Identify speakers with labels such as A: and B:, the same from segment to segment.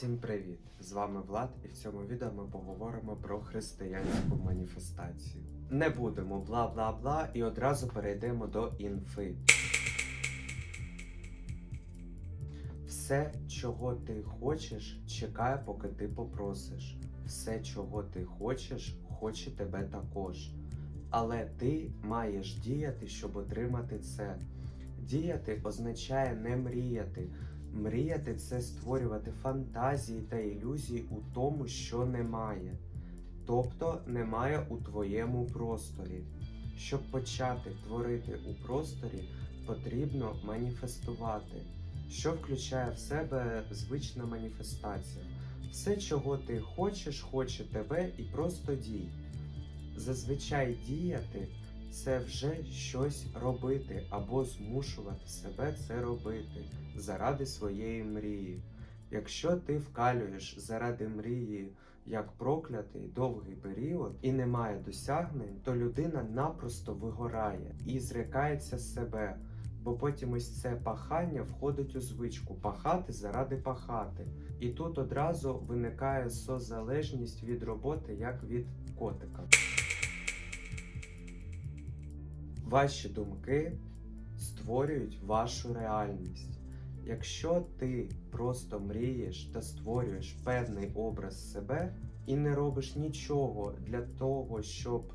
A: Всім привіт! З вами Влад, і в цьому відео ми поговоримо про християнську маніфестацію. Не будемо бла бла бла і одразу перейдемо до інфи. Все, чого ти хочеш, чекає, поки ти попросиш. Все, чого ти хочеш, хоче тебе також. Але ти маєш діяти, щоб отримати це. Діяти означає не мріяти. Мріяти це створювати фантазії та ілюзії у тому, що немає. Тобто немає у твоєму просторі. Щоб почати творити у просторі, потрібно маніфестувати, що включає в себе звична маніфестація. Все, чого ти хочеш, хоче тебе і просто дій. Зазвичай діяти це вже щось робити або змушувати себе це робити заради своєї мрії. Якщо ти вкалюєш заради мрії як проклятий довгий період і немає досягнень, то людина напросто вигорає і зрикається себе. Бо потім ось це пахання входить у звичку пахати заради пахати. І тут одразу виникає созалежність від роботи, як від котика. Ваші думки створюють вашу реальність. Якщо ти просто мрієш та створюєш певний образ себе і не робиш нічого для того, щоб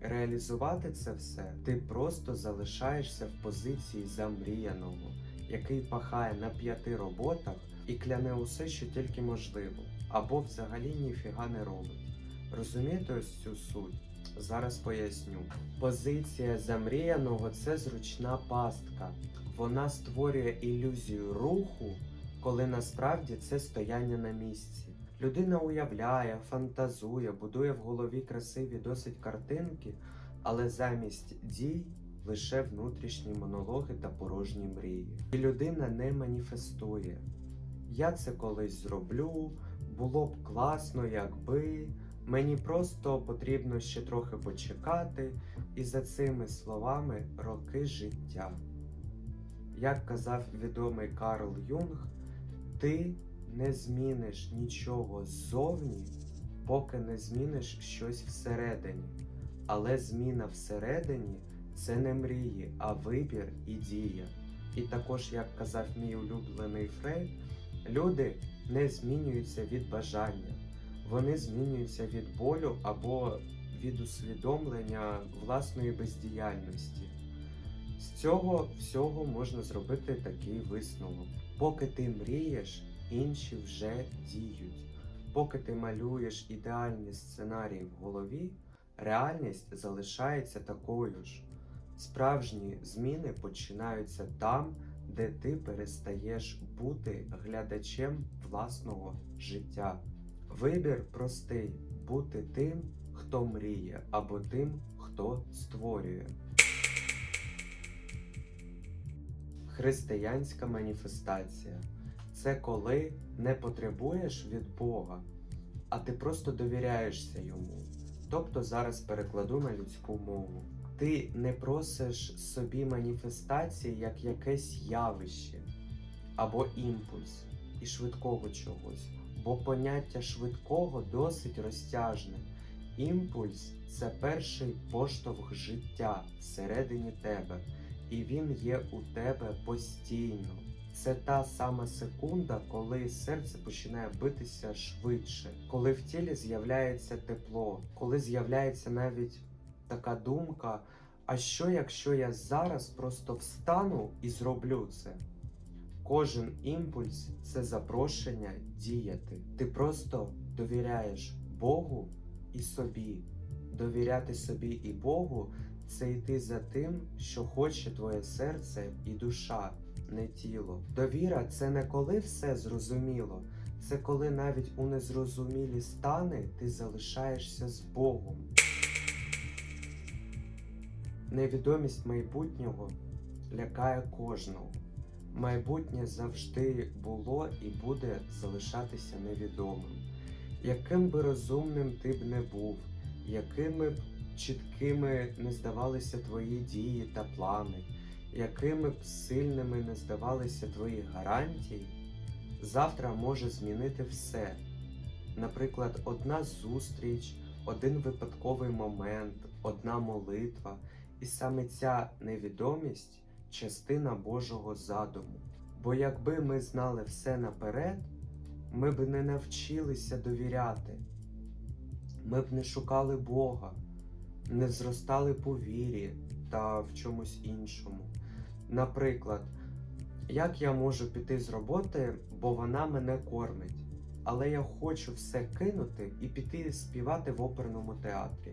A: реалізувати це все, ти просто залишаєшся в позиції замріяного, який пахає на п'яти роботах і кляне усе, що тільки можливо, або взагалі ніфіга не робить. Розумієте ось цю суть? Зараз поясню. Позиція замріяного це зручна пастка. Вона створює ілюзію руху, коли насправді це стояння на місці. Людина уявляє, фантазує, будує в голові красиві досить картинки, але замість дій лише внутрішні монологи та порожні мрії. І людина не маніфестує. Я це колись зроблю, було б класно, якби. Мені просто потрібно ще трохи почекати, і за цими словами роки життя. Як казав відомий Карл Юнг, ти не зміниш нічого ззовні, поки не зміниш щось всередині. Але зміна всередині це не мрії, а вибір і дія. І також, як казав мій улюблений Фрейд, люди не змінюються від бажання вони змінюються від болю або від усвідомлення власної бездіяльності. З цього всього можна зробити такий висновок. Поки ти мрієш, інші вже діють. Поки ти малюєш ідеальні сценарії в голові, реальність залишається такою ж. Справжні зміни починаються там, де ти перестаєш бути глядачем власного життя. Вибір простий бути тим, хто мріє, або тим, хто створює. Християнська маніфестація це коли не потребуєш від Бога, а ти просто довіряєшся йому. Тобто зараз перекладу на людську мову. Ти не просиш собі маніфестації як якесь явище або імпульс і швидкого чогось бо поняття швидкого досить розтяжне. Імпульс це перший поштовх життя всередині тебе, і він є у тебе постійно. Це та сама секунда, коли серце починає битися швидше, коли в тілі з'являється тепло, коли з'являється навіть така думка: а що якщо я зараз просто встану і зроблю це? Кожен імпульс це запрошення діяти. Ти просто довіряєш Богу і собі. Довіряти собі і Богу це йти за тим, що хоче твоє серце і душа, не тіло. Довіра це не коли все зрозуміло, це коли навіть у незрозумілі стани ти залишаєшся з Богом. Невідомість майбутнього лякає кожного. Майбутнє завжди було і буде залишатися невідомим. Яким би розумним ти б не був, якими б чіткими не здавалися твої дії та плани, якими б сильними не здавалися твої гарантії, завтра може змінити все. Наприклад, одна зустріч, один випадковий момент, одна молитва, і саме ця невідомість частина Божого задуму. Бо якби ми знали все наперед, ми б не навчилися довіряти, ми б не шукали Бога, не зростали по вірі та в чомусь іншому. Наприклад, як я можу піти з роботи, бо вона мене кормить, але я хочу все кинути і піти співати в оперному театрі.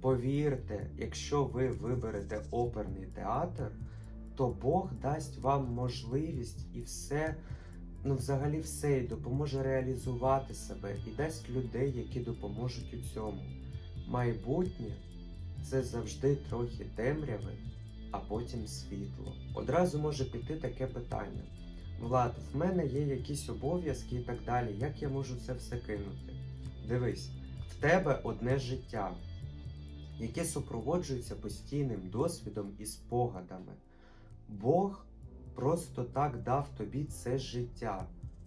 A: Повірте, якщо ви виберете оперний театр, то Бог дасть вам можливість і все, ну взагалі все, і допоможе реалізувати себе, і дасть людей, які допоможуть у цьому. Майбутнє це завжди трохи темряви, а потім світло. Одразу може піти таке питання. Влад, в мене є якісь обов'язки і так далі. Як я можу це все кинути? Дивись, в тебе одне життя, яке супроводжується постійним досвідом і спогадами. Бог просто так дав тобі це життя,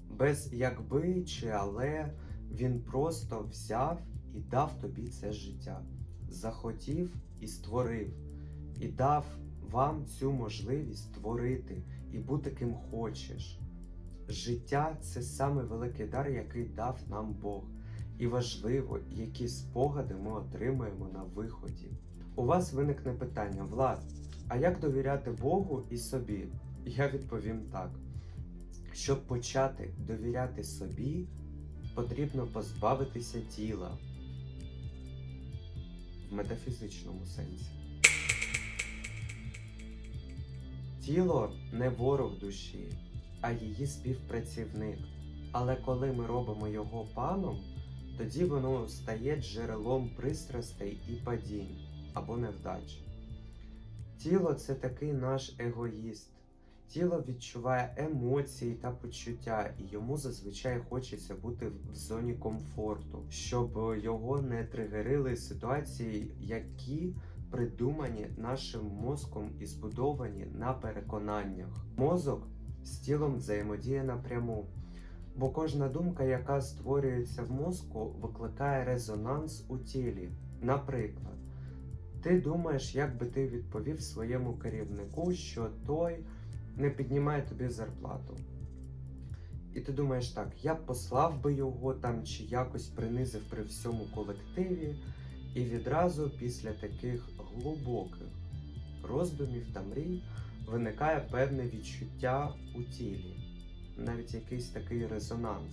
A: без якби чи але він просто взяв і дав тобі це життя, захотів і створив, і дав вам цю можливість творити і бути ким хочеш. Життя це саме великий дар, який дав нам Бог, і важливо, які спогади ми отримуємо на виході. У вас виникне питання, Влад, а як довіряти Богу і собі? Я відповім так: щоб почати довіряти собі, потрібно позбавитися тіла в метафізичному сенсі. Тіло не ворог душі, а її співпрацівник. Але коли ми робимо його паном, тоді воно стає джерелом пристрастей і падінь або невдач. Тіло це такий наш егоїст. Тіло відчуває емоції та почуття, і йому зазвичай хочеться бути в зоні комфорту, щоб його не тригерили ситуації, які придумані нашим мозком і збудовані на переконаннях. Мозок з тілом взаємодіє напряму, бо кожна думка, яка створюється в мозку, викликає резонанс у тілі. Наприклад, ти думаєш, як би ти відповів своєму керівнику, що той не піднімає тобі зарплату. І ти думаєш так, я послав би його там чи якось принизив при всьому колективі, і відразу після таких глибоких роздумів та мрій виникає певне відчуття у тілі, навіть якийсь такий резонанс.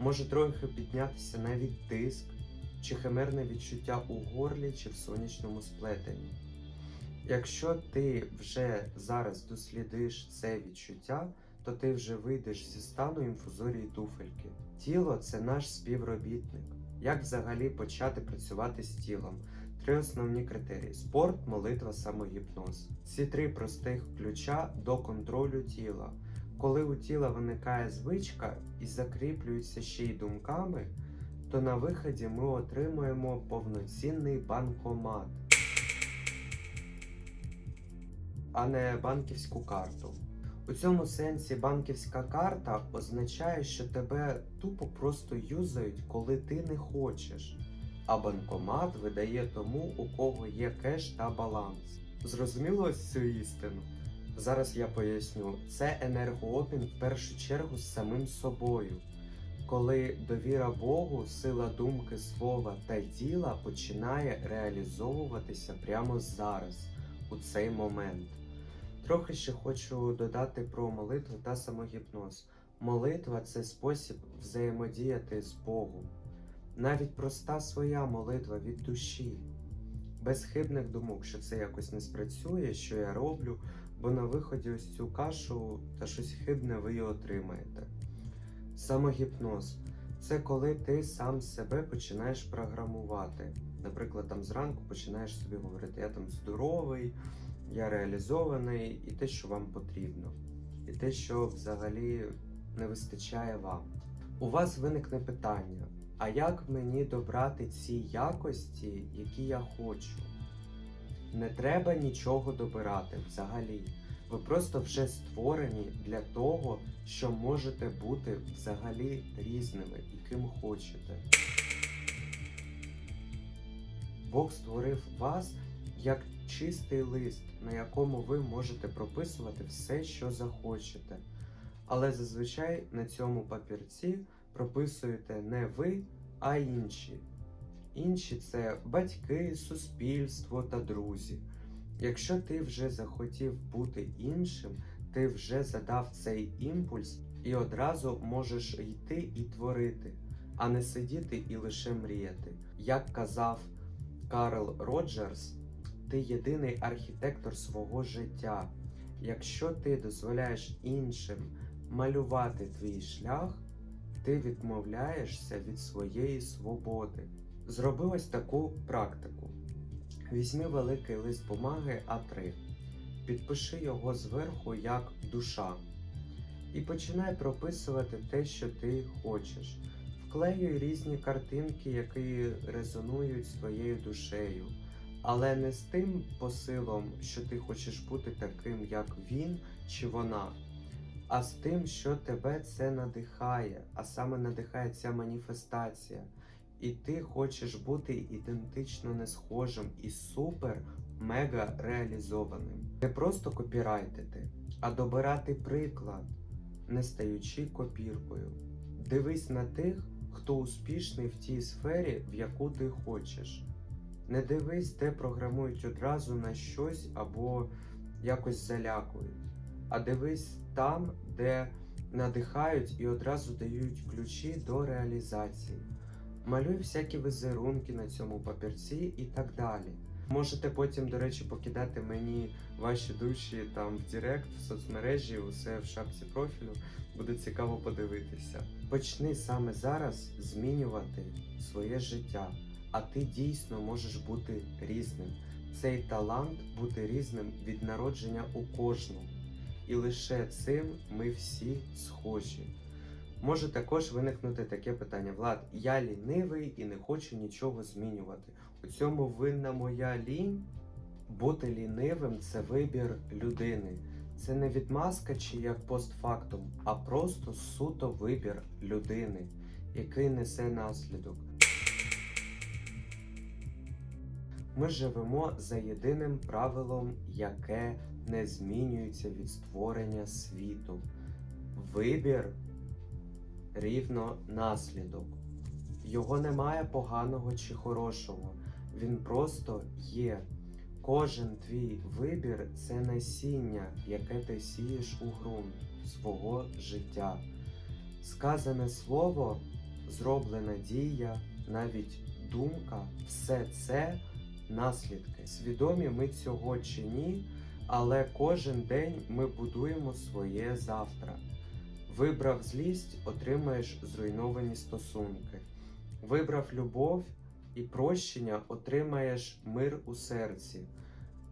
A: Може трохи піднятися навіть тиск, чи химерне відчуття у горлі чи в сонячному сплетенні. Якщо ти вже зараз дослідиш це відчуття, то ти вже вийдеш зі стану інфузорії туфельки. Тіло це наш співробітник. Як взагалі почати працювати з тілом? Три основні критерії: спорт, молитва, самогіпноз. Ці три простих ключа до контролю тіла. Коли у тіла виникає звичка і закріплюється ще й думками, то на виході ми отримуємо повноцінний банкомат, а не банківську карту. У цьому сенсі банківська карта означає, що тебе тупо просто юзають, коли ти не хочеш, а банкомат видає тому, у кого є кеш та баланс. Зрозуміло цю істину? Зараз я поясню, це енергообмін в першу чергу з самим собою, коли довіра Богу, сила думки, слова та діла починає реалізовуватися прямо зараз, у цей момент. Трохи ще хочу додати про молитву та самогіпноз. Молитва це спосіб взаємодіяти з Богом. Навіть проста своя молитва від душі, без хибних думок, що це якось не спрацює, що я роблю, бо на виході ось цю кашу та щось хибне ви і отримаєте. Самогіпноз це коли ти сам себе починаєш програмувати. Наприклад, там зранку починаєш собі говорити, я там здоровий, я реалізований, і те, що вам потрібно, і те, що взагалі не вистачає вам. У вас виникне питання: а як мені добрати ці якості, які я хочу? Не треба нічого добирати взагалі. Ви просто вже створені для того, що можете бути взагалі різними і ким хочете. Бог створив вас як чистий лист, на якому ви можете прописувати все, що захочете. Але зазвичай на цьому папірці прописуєте не ви, а інші. Інші це батьки, суспільство та друзі. Якщо ти вже захотів бути іншим, ти вже задав цей імпульс і одразу можеш йти і творити, а не сидіти і лише мріяти. Як казав Карл Роджерс, ти єдиний архітектор свого життя. Якщо ти дозволяєш іншим малювати твій шлях, ти відмовляєшся від своєї свободи. Зроби таку практику. Візьми великий лист бумаги А3, підпиши його зверху як душа і починай прописувати те, що ти хочеш. Вклеюй різні картинки, які резонують з твоєю душею, але не з тим посилом, що ти хочеш бути таким, як він чи вона, а з тим, що тебе це надихає, а саме надихає ця маніфестація. І ти хочеш бути ідентично не схожим і супер мега реалізованим. Не просто копірайтити, а добирати приклад, не стаючи копіркою. Дивись на тих, хто успішний в тій сфері, в яку ти хочеш. Не дивись, де програмують одразу на щось або якось залякують, а дивись там, де надихають і одразу дають ключі до реалізації. Малюй всякі візерунки на цьому папірці і так далі. Можете потім, до речі, покидати мені ваші душі там в Директ, в соцмережі, усе в шапці профілю. Буде цікаво подивитися. Почни саме зараз змінювати своє життя, а ти дійсно можеш бути різним. Цей талант бути різним від народження у кожного. І лише цим ми всі схожі. Може також виникнути таке питання: Влад, я лінивий і не хочу нічого змінювати. У цьому винна моя лінь. Бути лінивим це вибір людини. Це не відмазка чи як постфактум, а просто суто вибір людини, який несе наслідок. Ми живемо за єдиним правилом, яке не змінюється від створення світу. Вибір рівно наслідок. Його немає поганого чи хорошого, він просто є. Кожен твій вибір це насіння, яке ти сієш у ґрунт свого життя. Сказане слово, зроблена дія, навіть думка все це наслідки. Свідомі ми цього чи ні, але кожен день ми будуємо своє завтра. Вибрав злість, отримаєш зруйновані стосунки. Вибрав любов і прощення, отримаєш мир у серці.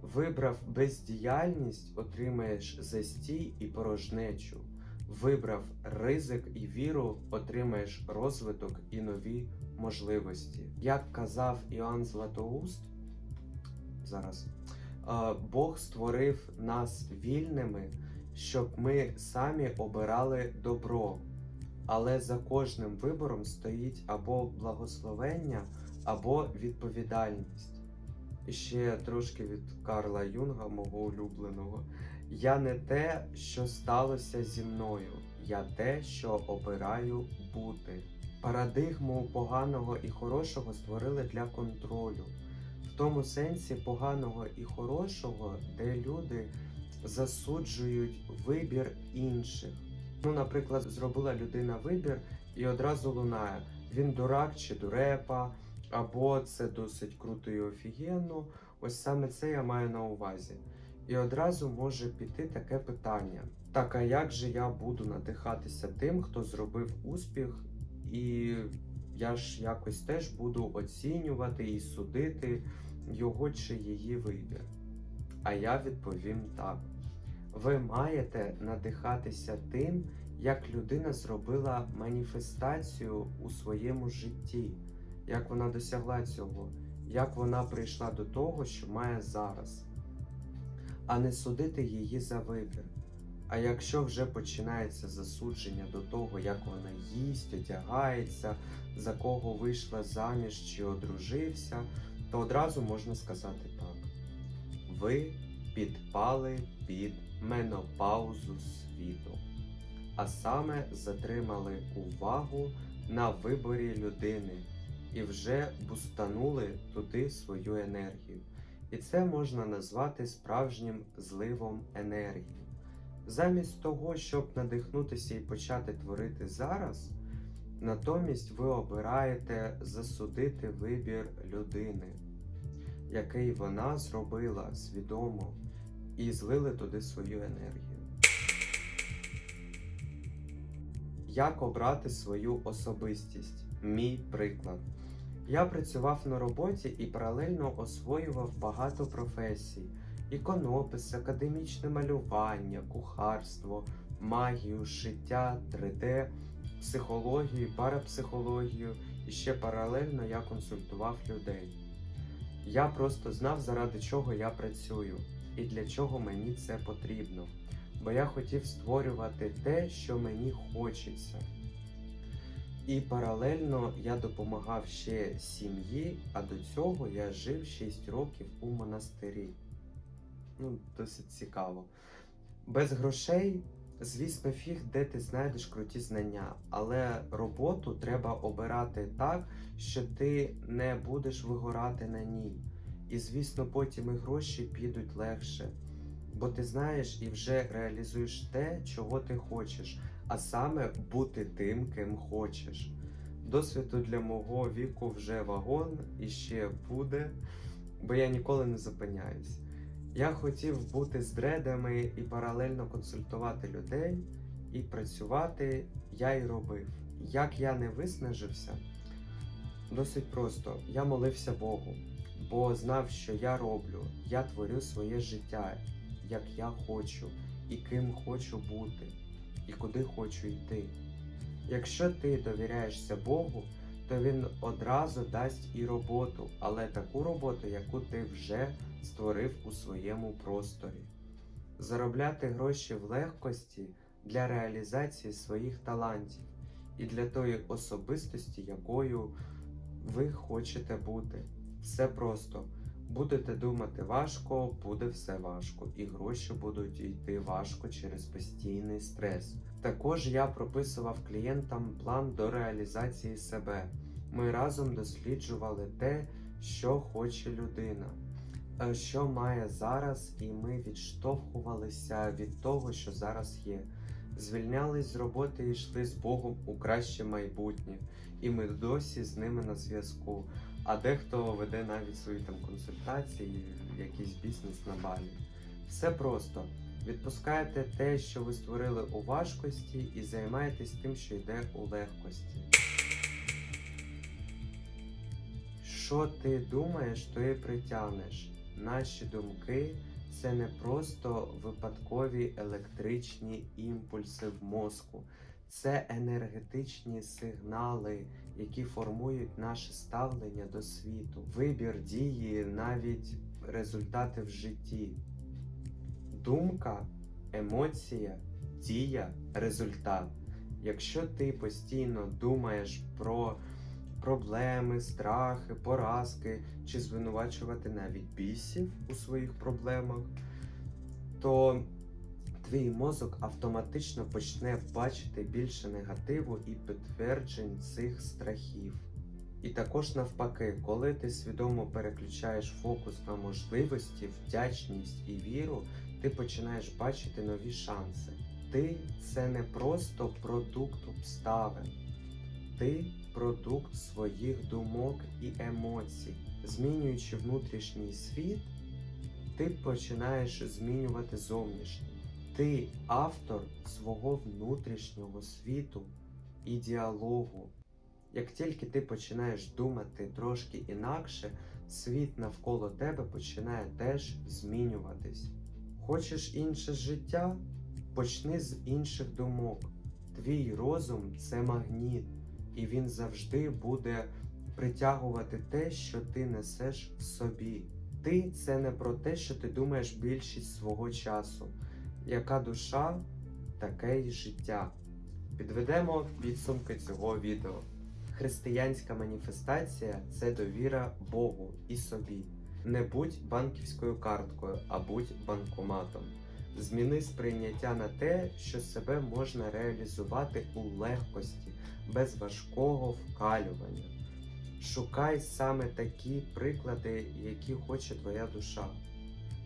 A: Вибрав бездіяльність, отримаєш застій і порожнечу. Вибрав ризик і віру, отримаєш розвиток і нові можливості. Як казав Іоанн Златоуст, зараз Бог створив нас вільними, щоб ми самі обирали добро. Але за кожним вибором стоїть або благословення, або відповідальність. І ще трошки від Карла Юнга, мого улюбленого. Я не те, що сталося зі мною, я те, що обираю бути. Парадигму поганого і хорошого створили для контролю. В тому сенсі поганого і хорошого, де люди засуджують вибір інших. Ну, наприклад, зробила людина вибір і одразу лунає: він дурак чи дурепа, або це досить круто і офігенно. Ось саме це я маю на увазі. І одразу може піти таке питання: так, а як же я буду надихатися тим, хто зробив успіх, і я ж якось теж буду оцінювати і судити його чи її вибір? А я відповім так. Ви маєте надихатися тим, як людина зробила маніфестацію у своєму житті, як вона досягла цього, як вона прийшла до того, що має зараз. а не судити її за вибір. А якщо вже починається засудження до того, як вона їсть, одягається, за кого вийшла заміж чи одружився, то одразу можна сказати так: ви підпали під менопаузу світу, а саме затримали увагу на виборі людини і вже бустанули туди свою енергію. І це можна назвати справжнім зливом енергії. Замість того, щоб надихнутися і почати творити зараз, натомість ви обираєте засудити вибір людини, який вона зробила свідомо, і злили туди свою енергію. Як обрати свою особистість? Мій приклад. Я працював на роботі і паралельно освоював багато професій: іконопис, академічне малювання, кухарство, магію, шиття, 3D, психологію, парапсихологію і ще паралельно я консультував людей. Я просто знав, заради чого я працюю і для чого мені це потрібно, бо я хотів створювати те, що мені хочеться. І паралельно я допомагав ще сім'ї, а до цього я жив 6 років у монастирі. Ну, досить цікаво. Без грошей, звісно, фіг, де ти знайдеш круті знання, але роботу треба обирати так, що ти не будеш вигорати на ній. І, звісно, потім і гроші підуть легше, бо ти знаєш і вже реалізуєш те, чого ти хочеш а саме бути тим, ким хочеш. Досвіду для мого віку вже вагон і ще буде, бо я ніколи не зупиняюсь. Я хотів бути з дредами і паралельно консультувати людей і працювати я й робив. Як я не виснажився, досить просто. Я молився Богу, бо знав, що я роблю, я творю своє життя, як я хочу і ким хочу бути і куди хочу йти. Якщо ти довіряєшся Богу, то Він одразу дасть і роботу, але таку роботу, яку ти вже створив у своєму просторі. Заробляти гроші в легкості для реалізації своїх талантів і для тої особистості, якою ви хочете бути. Все просто. Будете думати важко, буде все важко, і гроші будуть йти важко через постійний стрес. Також я прописував клієнтам план до реалізації себе. Ми разом досліджували те, що хоче людина, е, що має зараз, і ми відштовхувалися від того, що зараз є. Звільнялись з роботи і йшли з Богом у краще майбутнє, і ми досі з ними на зв'язку. А дехто веде навіть свої там консультації, якийсь бізнес на балі. Все просто. Відпускаєте те, що ви створили у важкості, і займаєтесь тим, що йде у легкості. Що ти думаєш, то і притягнеш. Наші думки це не просто випадкові електричні імпульси в мозку, це енергетичні сигнали, які формують наше ставлення до світу, вибір дії, навіть результати в житті. Думка, емоція, дія, результат. Якщо ти постійно думаєш про проблеми, страхи, поразки чи звинувачувати навіть бісів у своїх проблемах, то твій мозок автоматично почне бачити більше негативу і підтверджень цих страхів. І також навпаки, коли ти свідомо переключаєш фокус на можливості, вдячність і віру, ти починаєш бачити нові шанси. Ти це не просто продукт обставин, ти продукт своїх думок і емоцій. Змінюючи внутрішній світ, ти починаєш змінювати зовнішній. Ти автор свого внутрішнього світу і діалогу. Як тільки ти починаєш думати трошки інакше, світ навколо тебе починає теж змінюватись. Хочеш інше життя? Почни з інших думок. Твій розум це магніт, і він завжди буде притягувати те, що ти несеш в собі. Ти це не про те, що ти думаєш більшість свого часу. Яка душа, таке й життя. Підведемо підсумки цього відео. Християнська маніфестація це довіра Богу і собі. Не будь банківською карткою, а будь банкоматом. Зміни сприйняття на те, що себе можна реалізувати у легкості, без важкого вкалювання. Шукай саме такі приклади, які хоче твоя душа.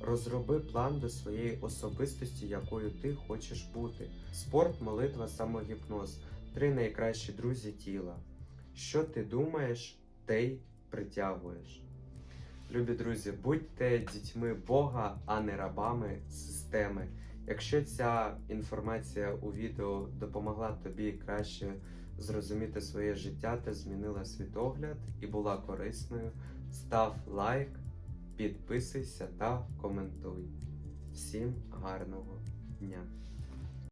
A: Розроби план до своєї особистості, якою ти хочеш бути. Спорт, молитва, самогіпноз три найкращі друзі тіла. Що ти думаєш, те й притягуєш. Любі друзі, будьте дітьми Бога, а не рабами системи. Якщо ця інформація у відео допомогла тобі краще зрозуміти своє життя та змінила світогляд і була корисною, став лайк, підписуйся та коментуй. Всім гарного дня!